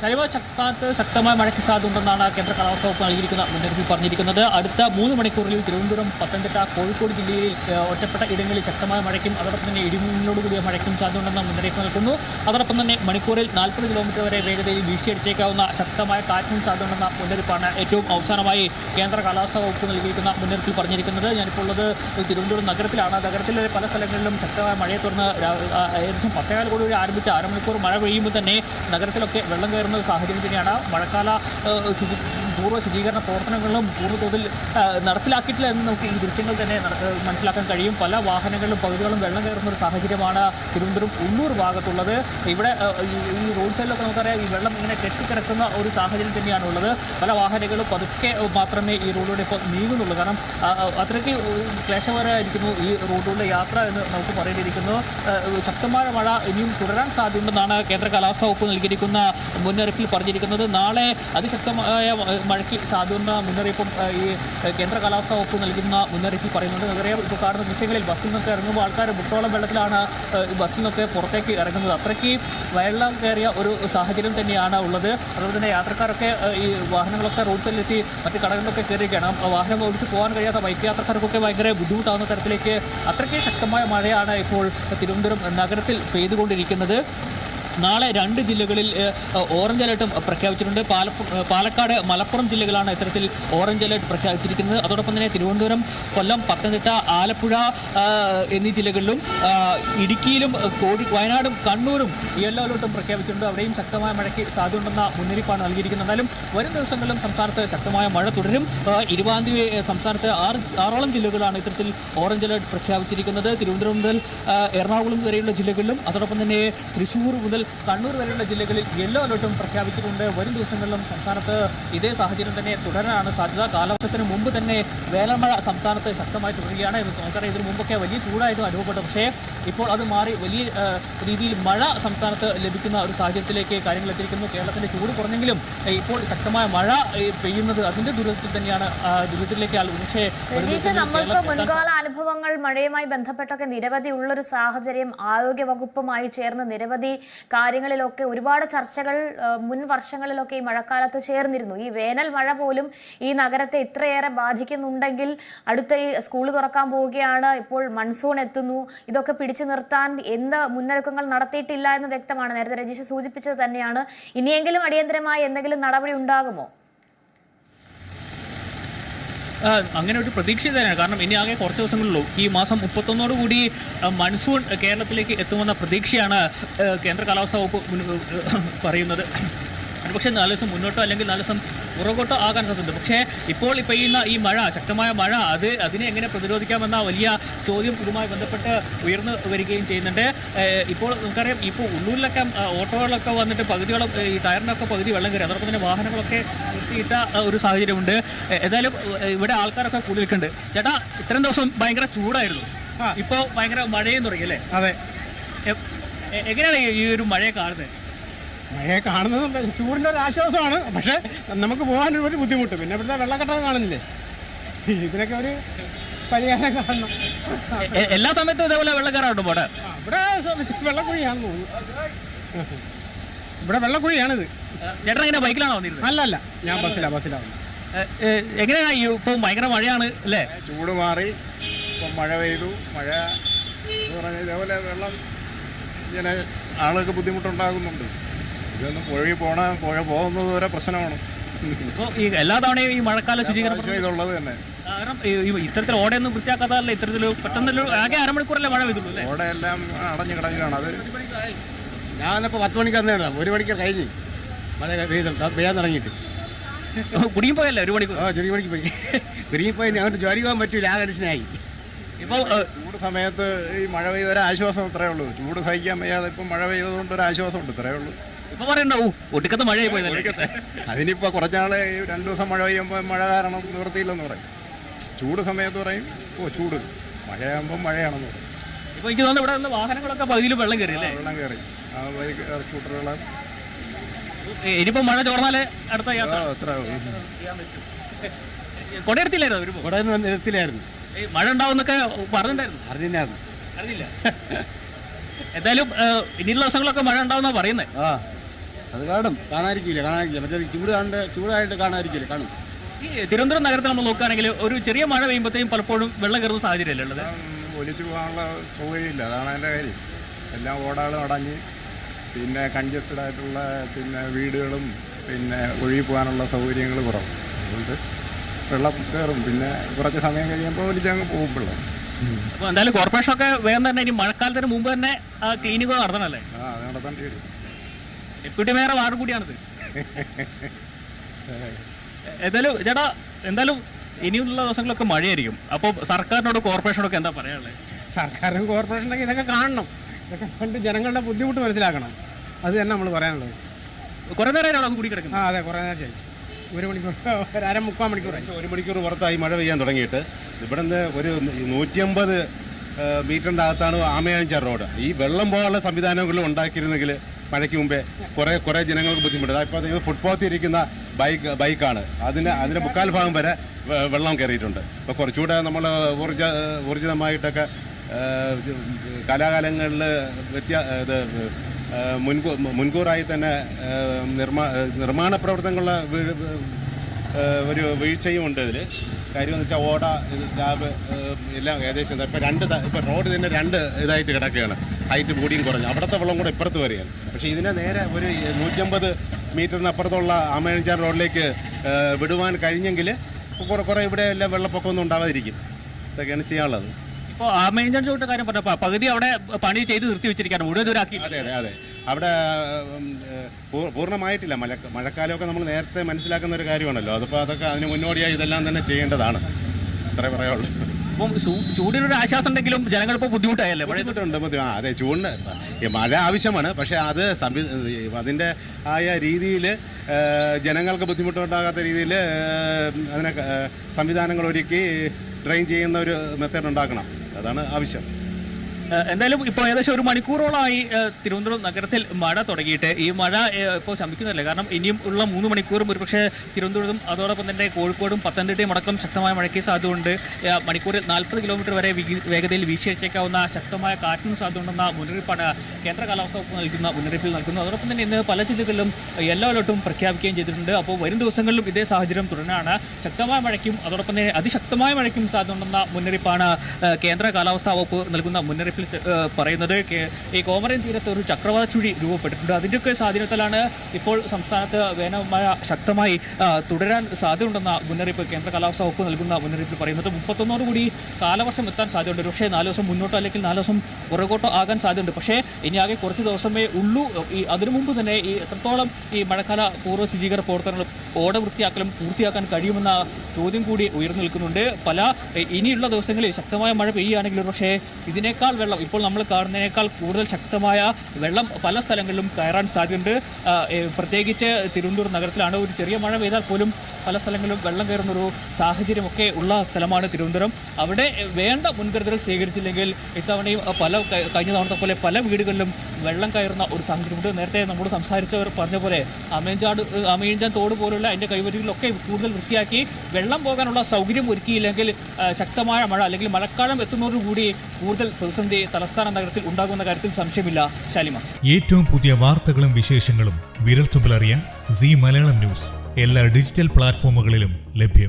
ശനിവ സംസ്ഥാനത്ത് ശക്തമായ മഴയ്ക്ക് സാധ്യതയുണ്ടെന്നാണ് കേന്ദ്ര കാലാവസ്ഥാ വകുപ്പ് നൽകിയിരിക്കുന്ന മുന്നറിയിപ്പിൽ പറഞ്ഞിരിക്കുന്നത്. അടുത്ത മൂന്ന് മണിക്കൂറിൽ തിരുവനന്തപുരം പത്തനംതിട്ട കോഴിക്കോട് ജില്ലയിൽ ഒറ്റപ്പെട്ട ഇടങ്ങളിൽ ശക്തമായ മഴയ്ക്കും അതോടൊപ്പം തന്നെ ഇടിമിന്നലോടുകൂടിയ മഴയ്ക്കും സാധ്യതയുണ്ടെന്ന മുന്നറിയിപ്പ് നൽകുന്നു. അതോടൊപ്പം തന്നെ മണിക്കൂറിൽ നാൽപ്പത് കിലോമീറ്റർ വരെ വേഗതയിൽ വീഴ്ചയടിച്ചേക്കാവുന്ന ശക്തമായ കാറ്റിനും സാധ്യതയുണ്ടെന്ന മുന്നറിയിപ്പാണ് ഏറ്റവും അവസാനമായി കേന്ദ്ര കാലാവസ്ഥാ വകുപ്പ് നൽകിയിരിക്കുന്ന മുന്നറിയിപ്പിൽ പറഞ്ഞിരിക്കുന്നത്. ഞാനിപ്പോൾ ഉള്ളത് തിരുവനന്തപുരം നഗരത്തിലാണ്. നഗരത്തിലെ പല സ്ഥലങ്ങളിലും ശക്തമായ മഴയെ തുടർന്ന് ഏകദേശം പത്തേകാൽ കൂടി ആരംഭിച്ച അരമണിക്കൂർ മഴ പെയ്യുമ്പോൾ തന്നെ നഗരത്തിലൊക്കെ വെള്ളം കയറുന്ന ഒരു സാഹചര്യം തന്നെയാണ്. മഴക്കാല പൂർവ ശുചീകരണ പ്രവർത്തനങ്ങളും പൂർണതോതിൽ നടപ്പിലാക്കിയിട്ടില്ല എന്ന് നമുക്ക് ഈ ദൃശ്യങ്ങൾ തന്നെ മനസ്സിലാക്കാൻ കഴിയും. പല വാഹനങ്ങളിലും പകുതികളും വെള്ളം കയറുന്ന ഒരു സാഹചര്യമാണ് തിരുവനന്തപുരം ഉള്ളൂർ ഭാഗത്തുള്ളത്. ഇവിടെ ഈ റോഡ് സൈഡിലൊക്കെ നമുക്കറിയാം ഈ വെള്ളം ഇങ്ങനെ കെട്ടിക്കിടക്കുന്ന ഒരു സാഹചര്യം തന്നെയാണ് ഉള്ളത് പല വാഹനങ്ങളും പതുക്കെ മാത്രമേ ഈ റോഡിലൂടെ ഇപ്പോൾ നീങ്ങുന്നുള്ളൂ. കാരണം അത്രയ്ക്ക് ക്ലേശകരമായിരിക്കുന്നു ഈ റോഡിലൂടെ യാത്ര എന്ന് നമുക്ക് പറയേണ്ടിയിരിക്കുന്നു. ശക്തമായ മഴ ഇനിയും തുടരാൻ സാധ്യതയുണ്ടെന്നാണ് കേന്ദ്ര കാലാവസ്ഥാ വകുപ്പ് നൽകിയിരിക്കുന്ന മുന്നറിയിപ്പിൽ പറഞ്ഞിരിക്കുന്നത്. നാളെ അതിശക്തമായ മഴയ്ക്ക് സാധ്യത മുന്നറിയിപ്പും ഈ കേന്ദ്ര കാലാവസ്ഥാ വകുപ്പ് നൽകുന്ന മുന്നറിയിപ്പിൽ പറയുന്നുണ്ട്. നമുക്കറിയാം ഇപ്പോൾ കാണുന്ന ദൃശ്യങ്ങളിൽ ബസ്സിൽ നിന്നൊക്കെ ഇറങ്ങുമ്പോൾ ആൾക്കാർ മുട്ടോളം വെള്ളത്തിലാണ് ബസ്സിൽ നിന്നൊക്കെ പുറത്തേക്ക് ഇറങ്ങുന്നത്. അത്രയ്ക്ക് വെള്ളം കയറിയ ഒരു സാഹചര്യം തന്നെയാണ് ഉള്ളത്. അതുപോലെ തന്നെ യാത്രക്കാരൊക്കെ ഈ വാഹനങ്ങളൊക്കെ റോഡ് സൈഡിലെത്തി മറ്റ് കടകളിലൊക്കെ കയറിയിരിക്കുകയാണ്. ആ വാഹനം ഓടിച്ച് പോകാൻ കഴിയാത്ത ബൈക്ക് യാത്രക്കാർക്കൊക്കെ ഭയങ്കര ബുദ്ധിമുട്ടാവുന്ന തരത്തിലേക്ക് അത്രയ്ക്ക് ശക്തമായ മഴയാണ് ഇപ്പോൾ തിരുവനന്തപുരം നഗരത്തിൽ പെയ്തുകൊണ്ടിരിക്കുന്നത്. നാളെ രണ്ട് ജില്ലകളിൽ ഓറഞ്ച് അലർട്ടും പ്രഖ്യാപിച്ചിട്ടുണ്ട്. പാലക്കാട് മലപ്പുറം ജില്ലകളാണ് ഇത്തരത്തിൽ ഓറഞ്ച് അലർട്ട് പ്രഖ്യാപിച്ചിരിക്കുന്നത്. അതോടൊപ്പം തന്നെ തിരുവനന്തപുരം കൊല്ലം പത്തനംതിട്ട ആലപ്പുഴ എന്നീ ജില്ലകളിലും ഇടുക്കിയിലും കോഴി വയനാടും കണ്ണൂരും യെല്ലോ അലർട്ടും പ്രഖ്യാപിച്ചിട്ടുണ്ട്. അവിടെയും ശക്തമായ മഴയ്ക്ക് സാധ്യതയുണ്ടെന്ന മുന്നറിയിപ്പാണ് നൽകിയിരിക്കുന്നത്. എന്നാലും വരും ദിവസങ്ങളിലും സംസ്ഥാനത്ത് ശക്തമായ മഴ തുടരും. ഇരുപതാം സംസ്ഥാനത്ത് ആറ് ആറോളം ജില്ലകളാണ് ഇത്തരത്തിൽ ഓറഞ്ച് അലർട്ട് പ്രഖ്യാപിച്ചിരിക്കുന്നത്. തിരുവനന്തപുരം മുതൽ എറണാകുളം വരെയുള്ള ജില്ലകളിലും അതോടൊപ്പം തന്നെ തൃശ്ശൂർ മുതൽ കണ്ണൂർ വരെയുള്ള ജില്ലകളിൽ യെല്ലോ അലർട്ടും പ്രഖ്യാപിച്ചിട്ടുണ്ട്. വരും ദിവസങ്ങളിലും സംസ്ഥാനത്ത് ഇതേ സാഹചര്യം തന്നെ തുടരാനാണ് സാധ്യത. കാലവർഷത്തിന് മുമ്പ് തന്നെ വേനൽമഴ സംസ്ഥാനത്ത് ശക്തമായി തുടരുകയാണ് എന്ന് നമുക്കറിയാം. ഇതിനു മുമ്പൊക്കെ വലിയ ചൂടായിരുന്നു അനുഭവപ്പെട്ടു പക്ഷേ ഇപ്പോൾ അത് മാറി വലിയ രീതിയിൽ മഴ സംസ്ഥാനത്ത് ലഭിക്കുന്ന ഒരു സാഹചര്യത്തിലേക്ക് കാര്യങ്ങൾ എത്തിയിരിക്കുന്നു. കേരളത്തിന്റെ ചൂട് കുറഞ്ഞെങ്കിലും ഇപ്പോൾ ശക്തമായ മഴ പെയ്യുന്നത് അതിന്റെ ദുരിതത്തിൽ തന്നെയാണ് ദുരിതത്തിലേക്ക് പക്ഷേ നമ്മൾക്ക് മുൻകാല അനുഭവങ്ങൾ മഴയുമായി ബന്ധപ്പെട്ടൊക്കെ നിരവധി ഉള്ളൊരു സാഹചര്യം ആരോഗ്യ വകുപ്പുമായി ചേർന്ന് നിരവധി കാര്യങ്ങളിലൊക്കെ ഒരുപാട് ചർച്ചകൾ മുൻ വർഷങ്ങളിലൊക്കെ ഈ മഴക്കാലത്ത് ചേർന്നിരുന്നു. ഈ വേനൽ മഴ പോലും ഈ നഗരത്തെ ഇത്രയേറെ ബാധിക്കുന്നുണ്ടെങ്കിൽ അടുത്ത ഈ സ്കൂൾ തുറക്കാൻ പോവുകയാണ് ഇപ്പോൾ മൺസൂൺ എത്തുന്നു. ഇതൊക്കെ പിടിച്ചു നിർത്താൻ എന്ത് മുന്നൊരുക്കങ്ങൾ നടത്തിയിട്ടില്ല എന്ന് വ്യക്തമാണ്. നേരത്തെ രജീഷ് സൂചിപ്പിച്ചത് തന്നെയാണ്. ഇനിയെങ്കിലും അടിയന്തരമായി എന്തെങ്കിലും നടപടി ഉണ്ടാകുമോ? അങ്ങനെ ഒരു പ്രതീക്ഷ തന്നെയാണ് കാരണം ഇനി ആകെ കുറച്ച് ദിവസങ്ങളുള്ളൂ ഈ മാസം മുപ്പത്തൊന്നോട് കൂടി മൺസൂൺ കേരളത്തിലേക്ക് എത്തുമെന്ന പ്രതീക്ഷയാണ് കേന്ദ്ര കാലാവസ്ഥാ വകുപ്പ് പറയുന്നത്. പക്ഷേ നാല് ദിവസം മുന്നോട്ടോ അല്ലെങ്കിൽ നാല് ദിവസം പുറകോട്ടോ ആകാൻ സാധ്യതയുണ്ട്. പക്ഷേ ഇപ്പോൾ പെയ്യുന്ന ഈ മഴ ശക്തമായ മഴ അത് അതിനെ എങ്ങനെ പ്രതിരോധിക്കാമെന്ന വലിയ ചോദ്യം ഇതുമായി ബന്ധപ്പെട്ട് ഉയർന്നു വരികയും ചെയ്യുന്നുണ്ട്. ഇപ്പോൾ നമുക്കറിയാം ഇപ്പോൾ ഉള്ളൂരിലൊക്കെ ഓട്ടോകളൊക്കെ വന്നിട്ട് പകുതിയോളം ഈ ടയറിനൊക്കെ പകുതി വെള്ളം കയറി അതോടൊപ്പം തന്നെ വാഹനങ്ങളൊക്കെ നിർത്തിയിട്ട ഒരു സാഹചര്യമുണ്ട്. ഏതായാലും ഇവിടെ ആൾക്കാരൊക്കെ കൂടി നിൽക്കുന്നുണ്ട്. ചേട്ടാ ഇത്രയും ദിവസം ഭയങ്കര ചൂടായിരുന്നു. ഇപ്പോൾ ഭയങ്കര മഴയും തുടങ്ങി അല്ലേ? അതെ. എങ്ങനെയാണ് ഈ ഒരു മഴയെ കാണുന്നത്? മഴയെ കാണുന്നത് ചൂടിന്റെ ഒരു ആശ്വാസമാണ്. പക്ഷേ നമുക്ക് പോകാൻ ഒരു ബുദ്ധിമുട്ട്. പിന്നെ ഇവിടുത്തെ വെള്ളക്കെട്ടൊക്കെ കാണുന്നില്ലേ? ഇതിനൊക്കെ ഒരു പരിഹാരം കാണണം. എല്ലാ സമയത്തും ഇതേപോലെ വെള്ളക്കാരുണ്ട് പോട്ടെ? ഇവിടെ വെള്ളക്കുഴിയാണ് വെള്ളക്കുഴിയാണെന്ന് തോന്നുന്നു. ഇവിടെ വെള്ളക്കുഴിയാണിത്. ചേട്ടൻ എങ്ങനെ ബൈക്കിലാണോ വന്നിരുന്നത്? അല്ല അല്ല. ഞാൻ ബസ്സിലാണ് ബസ്സിലാണ് എ- എങ്ങനെയാ ഇപ്പോൾ ഭയങ്കര മഴയാണ് അല്ലേ? ചൂട് മാറി ഇപ്പം മഴ പെയ്തു. മഴ എന്ന് പറഞ്ഞാൽ ഇതേപോലെ വെള്ളം ഇങ്ങനെ ആളുകൾക്ക് ബുദ്ധിമുട്ടുണ്ടാകുന്നുണ്ട്. ഇതൊന്നും പുഴയിൽ പോണ പുഴ പോകുന്നത് വരെ പ്രശ്നമാണ്. ഇപ്പോൾ ഈ എല്ലാ തവണയും ഈ മഴക്കാല ശുചീകരണ പ്രാവശ്യം ഇതുള്ളത് തന്നെ. കാരണം ഈ- ഈ ഇത്തരത്തിൽ ഓടയൊന്നും വൃത്തിയാക്കാത്തതല്ല ഇത്തരത്തിൽ പെട്ടെന്നൊരു ആകെ അരമണിക്കൂറല്ലേ മഴ പെയ്തുള്ളൂ അല്ലേ? ഓടെ എല്ലാം അടഞ്ഞു കിടക്കുകയാണ്. അത് ഞാനിപ്പോൾ പത്ത് മണിക്ക് വന്നേടാ ഒരു മണിക്ക് കഴിഞ്ഞ് മഴ പെയ്ത് പെയ്യാൻ തുടങ്ങിയിട്ട്. കുടിയും പോയല്ലേ ഒരു മണിക്കൂർ? ആ ചെറിയ മണിക്ക് പോയി. ചെറിയ പോയി. ഞങ്ങൾക്ക് ജോലി പോകാൻ പറ്റൂല ആ കണ്ടീഷനായി ഇപ്പോൾ ചൂട് സമയത്ത് ഈ മഴ പെയ്ത ഒരു ആശ്വാസം ഇത്രയേ ഉള്ളൂ. ചൂട് സഹിക്കാൻ വയ്യാതെ ഇപ്പം മഴ പെയ്തതുകൊണ്ട് ഒരു ആശ്വാസമുണ്ട് ഇത്രയേ ഉള്ളൂ. ഇപ്പോൾ കുറച്ചാൾ ഒടുക്കത്തെ മഴയായി അതിനിപ്പോൾ കുറച്ചാളെ രണ്ട് ദിവസം മഴ പെയ്യുമ്പോൾ മഴ കാരണം നിവൃത്തിയില്ലെന്ന് പറയും. ചൂട് സമയത്ത് പറയും ഓ ചൂട്. മഴയാകുമ്പോൾ മഴയാണെന്ന് പറയും. ഇപ്പോൾ എനിക്ക് തോന്നുന്നു ഇവിടെ ഉള്ള വാഹനങ്ങളൊക്കെ പകുതിയിൽ വെള്ളം കയറി അല്ലേ? വെള്ളം കയറി. ആ ബൈക്ക് സ്കൂട്ടറുകൾ ഇനിയിപ്പോ മഴ ചോർന്നാലേ അടുത്ത യാത്ര? ഇവിടെ മഴ ഉണ്ടാവുന്നൊക്കെ പറഞ്ഞിട്ടുണ്ടായിരുന്നു. അറിഞ്ഞില്ല. എന്തായാലും ഇനിയുള്ള ദിവസങ്ങളൊക്കെ മഴ ഉണ്ടാവുന്ന പറയുന്നത് ആ. അത് കാണും. കാണാതിരിക്കില്ല കാണാതിരിക്കില്ല. മറ്റേ ചൂട് കാണേണ്ട ചൂടായിട്ട് കാണാതിരിക്കില്ല കാണും. ഈ തിരുവനന്തപുരം നഗരത്തിൽ നമ്മൾ നോക്കുകയാണെങ്കിൽ ഒരു ചെറിയ മഴ പെയ്യുമ്പോഴത്തേക്കും പലപ്പോഴും വെള്ളം കയറുന്ന സാഹചര്യമല്ലേ ഉള്ളത്? ഒലിച്ചു പോകാനുള്ള സൗകര്യമില്ല. അതാണ് അതിന്റെ കാര്യം. എല്ലാം ഓടാളും അടഞ്ഞ്. പിന്നെ കൺജസ്റ്റഡ് ആയിട്ടുള്ള പിന്നെ വീടുകളും പിന്നെ ഒഴുകി പോകാനുള്ള സൗകര്യങ്ങൾ കുറവ് അതുകൊണ്ട് വെള്ളം കയറും. പിന്നെ കുറച്ച് സമയം കഴിയുമ്പോൾ ഒലിച്ചങ്ങ് പോകും വെള്ളം. അപ്പോൾ എന്തായാലും കോർപ്പറേഷനൊക്കെ വേഗം തന്നെ ഇനി മഴക്കാലത്തിന് മുമ്പ് തന്നെ ആ ക്ലീനിങ് നടത്തണമല്ലേ ആ അത് നടത്തേണ്ടി വരും. ഡെപ്യൂട്ടി മേയർ വാർഡ് കൂടിയാണിത്. എന്തായാലും ചേട്ടാ എന്തായാലും ഇനിയുള്ള ദിവസങ്ങളൊക്കെ മഴയായിരിക്കും. അപ്പോൾ സർക്കാരിനോട് കോർപ്പറേഷനോടൊക്കെ എന്താ പറയാനുള്ളത് സർക്കാരും കോർപ്പറേഷനൊക്കെ ഇതൊക്കെ കാണണം. ഇതൊക്കെ കണ്ട് ജനങ്ങളുടെ ബുദ്ധിമുട്ട് മനസ്സിലാക്കണം. അത് തന്നെ നമ്മൾ പറയാനുള്ളത്. കുറേ നേരം കൂടി കിടക്കുന്നത് ആ അതെ കുറേ നേരം ചെയ്യും ഒരു മണിക്കൂർ ഒരു അര മുക്കാൽ മണിക്കൂർ ഒരു മണിക്കൂർ പുറത്തായി മഴ പെയ്യാൻ തുടങ്ങിയിട്ട്. ഇവിടെ നിന്ന് ഒരു നൂറ്റിയമ്പത് മീറ്ററിന്റെ അകത്താണ് ആമയാഞ്ചാർ റോഡ്. ഈ വെള്ളം പോകാനുള്ള സംവിധാനങ്ങൾ ഉണ്ടാക്കിയിരുന്നെങ്കിൽ മഴയ്ക്ക് മുമ്പേ കുറേ കുറേ ജനങ്ങൾക്ക് ബുദ്ധിമുട്ട്. ഇപ്പോൾ നിങ്ങൾ ഫുട്പാത്തിൽ ഇരിക്കുന്ന ബൈക്ക് ബൈക്കാണ് അതിന് അതിന്റെ മുക്കാൽ ഭാഗം വരെ വെള്ളം കയറിയിട്ടുണ്ട്. അപ്പോൾ കുറച്ചുകൂടെ നമ്മൾ ഊർജ ഊർജിതമായിട്ടൊക്കെ കലാകാലങ്ങളിൽ വ്യത്യാ ഇത് മുൻകൂ മുൻകൂറായി തന്നെ നിർമ്മാ നിർമ്മാണ പ്രവർത്തനങ്ങളുള്ള ഒരു വീഴ്ചയും ഉണ്ട് ഇതിൽ കാര്യം എന്ന് വെച്ചാൽ ഓട ഇത് സ്ലാബ് എല്ലാം ഏകദേശം ഇപ്പം രണ്ട് ഇപ്പം റോഡ് തന്നെ രണ്ട് ഇതായിട്ട് കിടക്കുകയാണ്. ഹൈറ്റ് കൂടിയും കുറഞ്ഞു. അവിടുത്തെ വെള്ളം കൂടെ ഇപ്പുറത്ത് വരികയാണ്. പക്ഷേ ഇതിനെ നേരെ ഒരു നൂറ്റമ്പത് മീറ്ററിന് അപ്പുറത്തുള്ള റോഡിലേക്ക് വിടുവാൻ കഴിഞ്ഞെങ്കിൽ കുറെ കുറേ ഇവിടെ എല്ലാം വെള്ളപ്പൊക്കമൊന്നും ഉണ്ടാവാതിരിക്കും. ഇതൊക്കെയാണ് ചെയ്യാനുള്ളത്. ഇപ്പോൾ ആമേഞ്ചൻ ചോട്ട് കാര്യം പറഞ്ഞപ്പോൾ പകുതി അവിടെ പണി ചെയ്ത് നിർത്തി വെച്ചിരിക്കുകയാണ്. മുഴുവൻ ദൂരാക്കി അതെ അതെ അതെ. അവിടെ പൂർണമായിട്ടില്ല. മഴ മഴക്കാലമൊക്കെ നമ്മൾ നേരത്തെ മനസ്സിലാക്കുന്ന ഒരു കാര്യമാണല്ലോ. അതിപ്പോൾ അതൊക്കെ അതിന് മുന്നോടിയായി ഇതെല്ലാം തന്നെ ചെയ്യേണ്ടതാണ്. അത്രേ പറയുള്ളൂ അപ്പം ചൂ- ചൂടിനൊരു ആശ്വാസം ഉണ്ടെങ്കിലും ജനങ്ങൾ ഇപ്പോൾ ബുദ്ധിമുട്ടായല്ലേ? ബുദ്ധിമുട്ടുണ്ട് ബുദ്ധി- ആ അതെ ചൂടിന് മഴ ആവശ്യമാണ്. പക്ഷേ അത് സംവി അതിന്റെ ആയ രീതിയിൽ ജനങ്ങൾക്ക് ബുദ്ധിമുട്ടുണ്ടാകാത്ത രീതിയിൽ അതിനെ സംവിധാനങ്ങൾ ഒരുക്കി ഡ്രെയിൻ ചെയ്യുന്ന ഒരു മെത്തേഡ് ഉണ്ടാക്കണം. അതാണ് ആവശ്യം. എന്തായാലും ഇപ്പോൾ ഏകദേശം ഒരു മണിക്കൂറോളമായി തിരുവനന്തപുരം നഗരത്തിൽ മഴ തുടങ്ങിയിട്ട്. ഈ മഴ ഇപ്പോൾ ശമിക്കുന്നില്ല കാരണം ഇനിയും ഉള്ള മൂന്ന് മണിക്കൂറും ഒരുപക്ഷെ തിരുവനന്തപുരത്തും അതോടൊപ്പം തന്നെ കോഴിക്കോടും പത്തനംതിട്ടയും അടക്കം ശക്തമായ മഴയ്ക്ക് സാധ്യതയുണ്ട്. മണിക്കൂറിൽ നാൽപ്പത് കിലോമീറ്റർ വരെ വേഗതയിൽ വീശിയടിച്ചേക്കാവുന്ന ശക്തമായ കാറ്റിനും സാധ്യതയുണ്ടെന്ന മുന്നറിയിപ്പാണ് കേന്ദ്ര കാലാവസ്ഥാ വകുപ്പ് നൽകുന്ന മുന്നറിയിപ്പിൽ നൽകുന്നത്. അതോടൊപ്പം തന്നെ ഇന്ന് പല ജില്ലകളിലും യെല്ലോ അലർട്ടും പ്രഖ്യാപിക്കുകയും ചെയ്തിട്ടുണ്ട്. അപ്പോൾ വരും ദിവസങ്ങളിലും ഇതേ സാഹചര്യം തുടരാനാണ് ശക്തമായ മഴയ്ക്കും അതോടൊപ്പം തന്നെ അതിശക്തമായ മഴയ്ക്കും സാധ്യതയുണ്ടെന്ന മുന്നറിയിപ്പാണ് കേന്ദ്ര കാലാവസ്ഥാ വകുപ്പ് നൽകുന്ന മുന്നറിയിപ്പിൽ ഏഹ് പറയുന്നത് ഈ കോമരൻ തീരത്ത് ഒരു ചക്രവാത ചുഴി രൂപപ്പെട്ടിട്ടുണ്ട്. അതിന്റെയൊക്കെ സ്വാധീനത്തിലാണ് ഇപ്പോൾ സംസ്ഥാനത്ത് വേനൽ മഴ ശക്തമായി തുടരാൻ സാധ്യതയുണ്ടെന്ന മുന്നറിയിപ്പ് കേന്ദ്ര കാലാവസ്ഥാ വകുപ്പ് നൽകുന്ന മുന്നറിയിപ്പിൽ പറയുന്നത്. മുപ്പത്തൊന്നോട് കൂടി കാലവർഷം എത്താൻ സാധ്യതയുണ്ട്. പക്ഷേ നാല് ദിവസം മുന്നോട്ടോ അല്ലെങ്കിൽ നാല് ദിവസം പുറകോട്ടോ ആകാൻ സാധ്യതയുണ്ട്. പക്ഷേ ഇനി ആകെ കുറച്ച് ദിവസമേ ഉള്ളൂ. ഈ അതിനു മുമ്പ് തന്നെ ഈ എത്രത്തോളം ഈ മഴക്കാല പൂർവ ശുചീകരണ പ്രവർത്തനങ്ങൾ ഓട വൃത്തിയാക്കലും പൂർത്തിയാക്കാൻ കഴിയുമെന്ന ചോദ്യം കൂടി ഉയർന്നു നിൽക്കുന്നുണ്ട്. പല ഇനിയുള്ള ദിവസങ്ങളിൽ ശക്തമായ മഴ പെയ്യുകയാണെങ്കിൽ പക്ഷേ ഇതിനേക്കാൾ വെള്ളം. ഇപ്പോൾ നമ്മൾ കാണുന്നതിനേക്കാൾ കൂടുതൽ ശക്തമായ വെള്ളം പല സ്ഥലങ്ങളിലും കയറാൻ സാധ്യതയുണ്ട്. പ്രത്യേകിച്ച് തിരുവനന്തപുരം നഗരത്തിലാണ് ഒരു ചെറിയ മഴ പെയ്താൽ പോലും പല സ്ഥലങ്ങളിലും വെള്ളം കയറുന്നൊരു സാഹചര്യമൊക്കെ ഉള്ള സ്ഥലമാണ് തിരുവനന്തപുരം. അവിടെ വേണ്ട മുൻകരുതൽ സ്വീകരിച്ചില്ലെങ്കിൽ ഇത്തവണയും പല കഴിഞ്ഞ തവണത്തെ പോലെ പല വീടുകളിലും വെള്ളം കയറുന്ന ഒരു സാഹചര്യമുണ്ട്. നേരത്തെ നമ്മോട് സംസാരിച്ചവർ പറഞ്ഞ പോലെ അമേഞ്ചാട് അമേഞ്ചാൻ തോട് പോലുള്ള അതിന്റെ കൈവരികളിലൊക്കെ കൂടുതൽ വൃത്തിയാക്കി വെള്ളം പോകാനുള്ള സൗകര്യം ഒരുക്കിയില്ലെങ്കിൽ ശക്തമായ മഴ അല്ലെങ്കിൽ മഴക്കാലം എത്തുന്നതോടുകൂടി കൂടുതൽ പ്രതിസന്ധി തലസ്ഥാന നഗരത്തിൽ ഉണ്ടാകുന്ന കാര്യത്തിൽ സംശയമില്ല ശാലിമ ഏറ്റവും പുതിയ വാർത്തകളും വിശേഷങ്ങളും വിരൽത്തുമ്പിലറിയാൻ സി മലയാളം ന്യൂസ്. എല്ലാ ഡിജിറ്റൽ പ്ലാറ്റ്ഫോമുകളിലും ലഭ്യം.